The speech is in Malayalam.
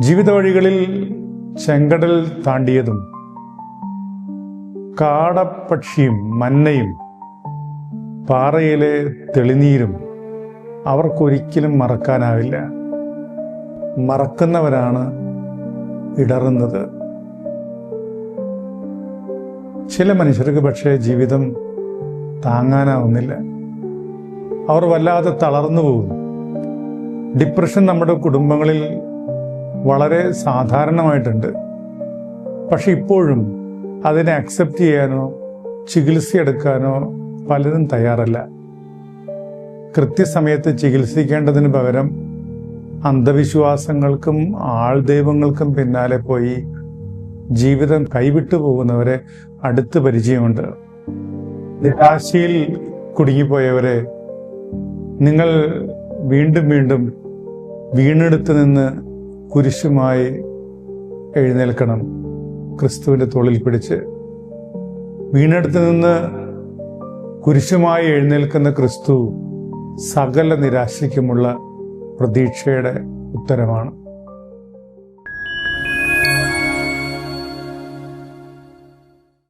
ജീവിത വഴികളിൽ ചെങ്കടൽ താണ്ടിയതും കാടപ്പക്ഷിയും മന്നയും പാറയിലെ തെളിനീരും അവർക്കൊരിക്കലും മറക്കാനാവില്ല. മറക്കുന്നവരാണ് ഇടറുന്നത്. ചില മനുഷ്യർക്ക് പക്ഷേ ജീവിതം താങ്ങാനാവുന്നില്ല. അവർ വല്ലാതെ തളർന്നു പോകും ഡിപ്രഷൻ നമ്മുടെ കുടുംബങ്ങളിൽ വളരെ സാധാരണമായിട്ടുണ്ട്. പക്ഷെ ഇപ്പോഴും അതിനെ അക്സെപ്റ്റ് ചെയ്യാനോ ചികിത്സയെടുക്കാനോ പലരും തയ്യാറല്ല. കൃത്യസമയത്ത് ചികിത്സിക്കേണ്ടതിന് പകരം അന്ധവിശ്വാസങ്ങൾക്കും ആൾദൈവങ്ങൾക്കും പിന്നാലെ പോയി ജീവിതം കൈവിട്ടു പോകുന്നവരെ അടുത്ത് പരിചയമുണ്ട്. നിരാശയിൽ കുടുങ്ങിപ്പോയവരെ നിങ്ങൾ വീണ്ടും വീണ്ടും വീണെടുത്ത് നിന്ന് കുരിശുമായി എഴുന്നേൽക്കണം. ക്രിസ്തുവിന്റെ തോളിൽ പിടിച്ച്. വീണെടുത്ത് നിന്ന് കുരിശുമായി എഴുന്നേൽക്കുന്ന ക്രിസ്തു സകല നിരാശയ്ക്കുമുള്ള പ്രതീക്ഷയുടെ ഉത്തരമാണ്.